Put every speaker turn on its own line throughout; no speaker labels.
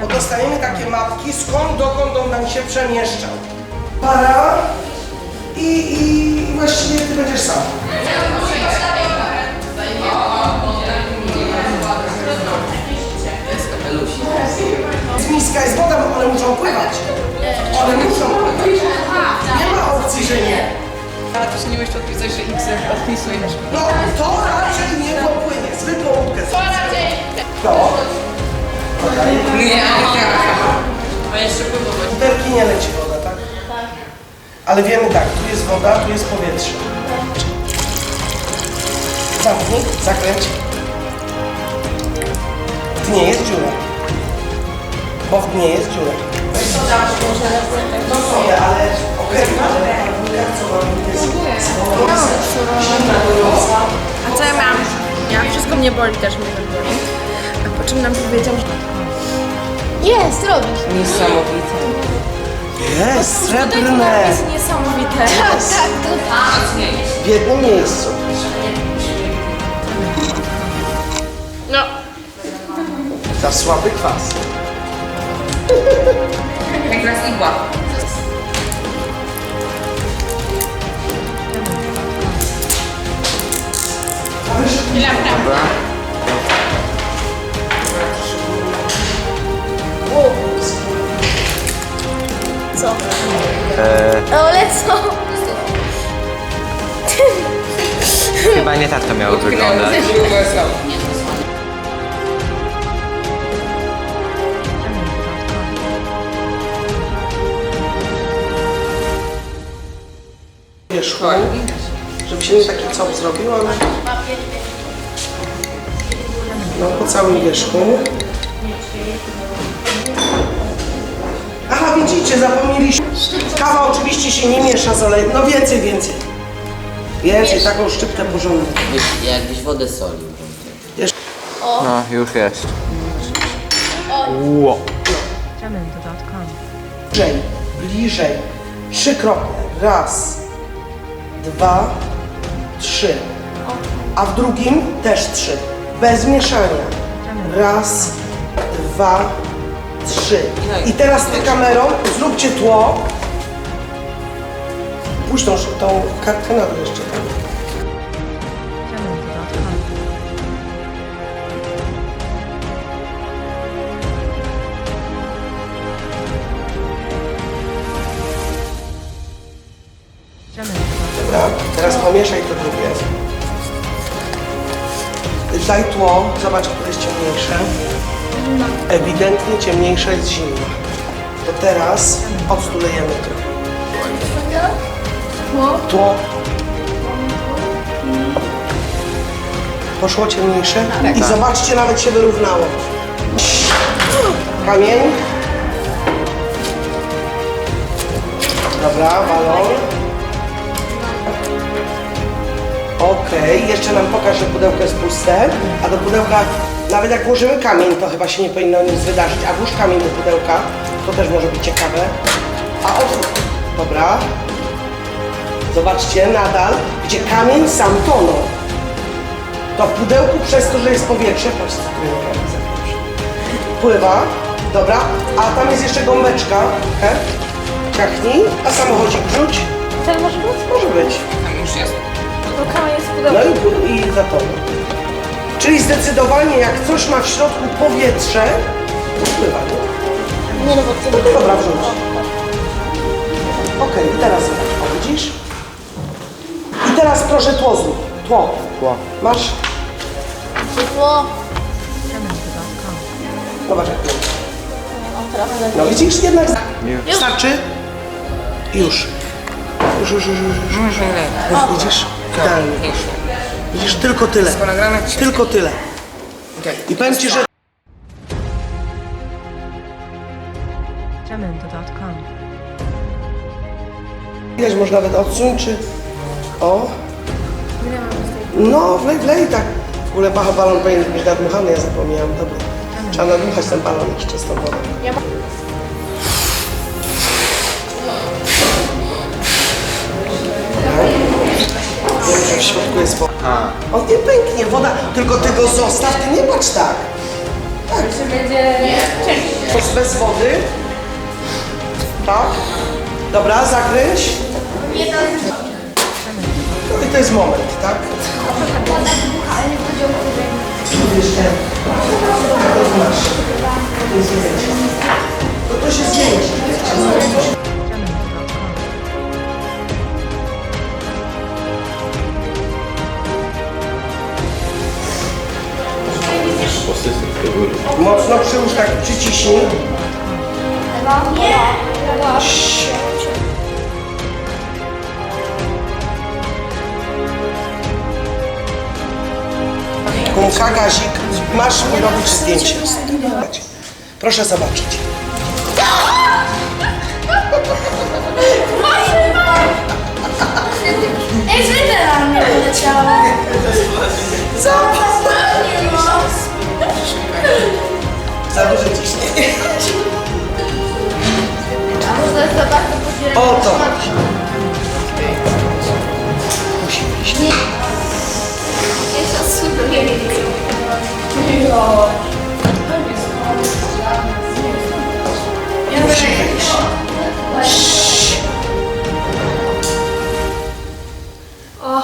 bo dostajemy takie mapki, skąd dokąd on nam się przemieszczał. Para i, i właściwie ty będziesz sam. Z miska jest woda, bo one muszą pływać. One muszą pływać. Nie ma opcji, że nie.
Ale to się nie musisz odpisać, że X odpisujesz.
No to raczej Ale wiemy tak, tu jest woda, tu jest powietrze. Zamknij, zakręć. W dnie jest dziura. Bo w dnie jest dziura. To sobie, ale okej, ale jak co mamy jest zimna gorąca.
A co ja miałam? Ja wszystko mnie boli, też mnie to boli. A po czym nam powiedział, że
Jest, robisz.
Niesamowite.
Jest, srebrne.
jest niesamowite.
Tak, tak, to
W jednym miejscu.
No,
Za słaby kwas.
Jak raz igła.
co?
Nie tak to miało wyglądać.
wierzchu, żeby się nie taki cop zrobił, ale no po całym wierzchu. Aha, widzicie, zapomnieliśmy. Kawa oczywiście się nie miesza z olejem. No więcej, więcej. Więcej, taką szczyptę porządną.
Byś- Jakbyś wodę solił.
No, już jest. Ło.
Bliżej, bliżej. Trzy krople. Raz, dwa, trzy. A w drugim też trzy. Bez mieszania. Raz, dwa, trzy. I teraz ty kamerą zróbcie tło. Puść tą, tą kartkę na dół jeszcze. Tak? Dobra, teraz pomieszaj to drugie. Daj tło, zobacz, które jest ciemniejsze. Ewidentnie ciemniejsza jest zimna. To teraz odstulejemy to. Tło. Poszło ciemniejsze? I zobaczcie, nawet się wyrównało. Kamień. Dobra, balon. Okej, jeszcze nam pokaż, że pudełko jest puste, a do pudełka, nawet jak włożymy kamień, to chyba się nie powinno nic wydarzyć, a włóż kamień do pudełka, to też może być ciekawe. A otwórz, dobra. Zobaczcie, nadal, gdzie kamień sam tonął. To w pudełku przez to, że jest powietrze, patrz, pływa, dobra, a tam jest jeszcze gąbeczka, he? Ciachnij, a samochodzik wrzuć,
Ten może być?
może być.
Tam już jest.
To kama jest
No
pudełko.
i, i za to. Czyli zdecydowanie jak coś ma w środku powietrze, to wpływa, nie?
Nie no, bo to
No dobra, wrzuć. Okej, i teraz o, widzisz? I teraz proszę tło zrób. Tło.
Tło.
Masz?
ciepło.
Zobacz jak pięknie. No widzisz, jednak
Już.
starczy? Już. Już, już, już, już. już. już. Widzisz? Idealnie. Widzisz, tylko tyle. Tylko tyle. I powiem Ci, że
Jamendo.com.
widać, może nawet odsunąć, czy... O. No, wlej, wlej tak. W ogóle bacha balon powinien być nadmuchany, ja zapomniałam. Dobra. Trzeba nadmuchać ten balon jeszcze z tą wodą. W środku jest woda. On nie pęknie, woda, tylko ty go zostaw, ty nie patrz tak. Tak.
będzie
Nie.
To jest bez wody. Tak. Dobra, zakręć. No i to jest moment, tak? Jeszcze. To masz. Nie zmieniać. To, to się zmieni. Mocno przyłóż tak, przyciśnij. Kumka, gazik, masz mi robić zdjęcie. Proszę zobaczyć.
Ej, zwykle na mnie poleciało.
Za duże ciśnienie.
A może za bardzo podzielone.
O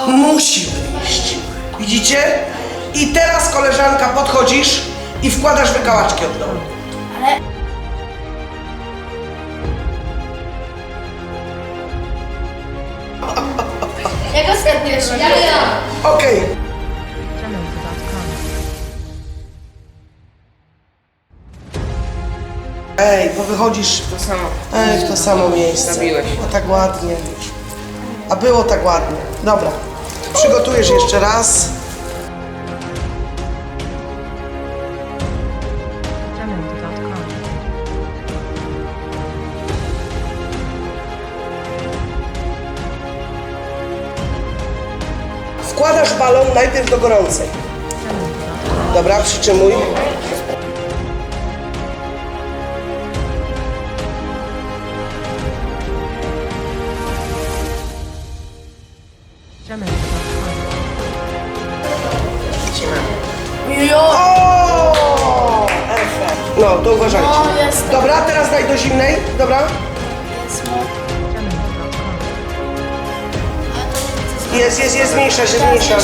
Musi wyjść. Widzicie? I teraz koleżanka podchodzisz i wkładasz wykałaczki od dołu.
Jak ostatnio jeszcze? Ja, ja.
Okej. Ej, bo wychodzisz
To samo.
Ej, w to samo miejsce.
Zrobiłeś.
A tak ładnie. A było tak ładnie. Dobra. Przygotujesz jeszcze raz. Wkładasz balon najpierw do gorącej. Dobra, przytrzymuj. O! Efekt. No, to uważajcie.
O, jest.
Dobra, teraz daj do zimnej. Dobra. Jest, jest, jest, zmniejsza się, zmniejsza.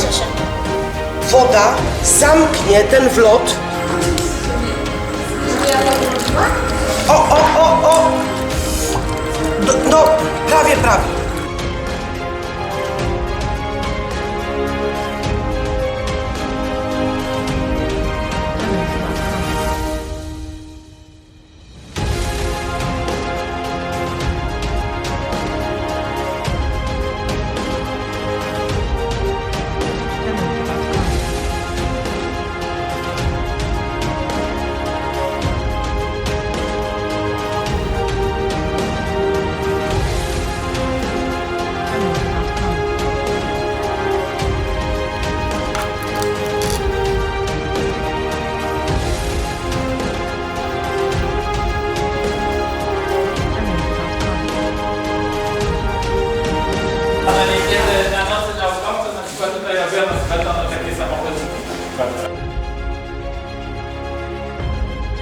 Woda zamknie ten wlot. O, o, o, o! Do, no, prawie, prawie.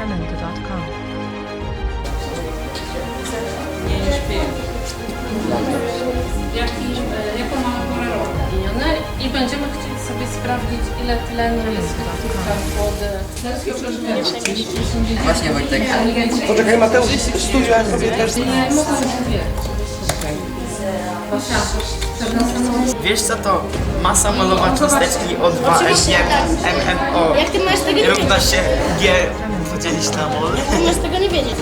Jamendo.com.
Nie, nie śpię.
e, jaką mamy porę roku minione i będziemy chcieli sobie sprawdzić, ile tlenu jest w wody.
Właśnie Wojtek.
Poczekaj, Mateusz, stój, ja zrobię test.
Nie mogę.
Wiesz co to masa molowa cząsteczki O2 MMO
Jak
równa się G mol?
Ty możesz tego nie wiedzieć.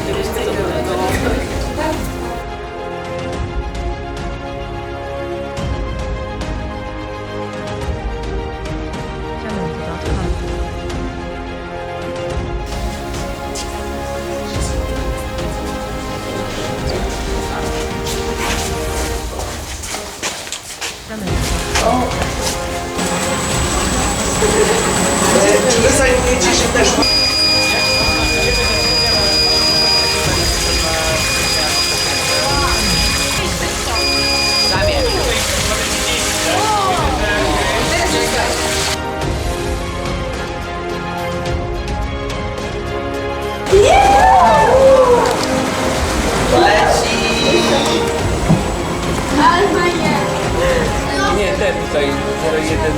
001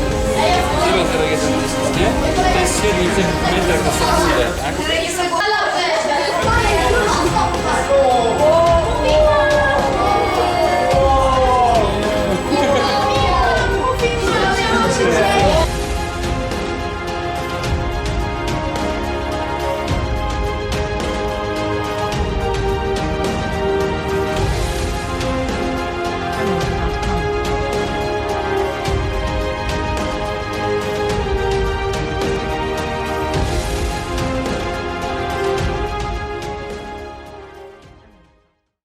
001 to jest średnica w metrach na sekundę, tak?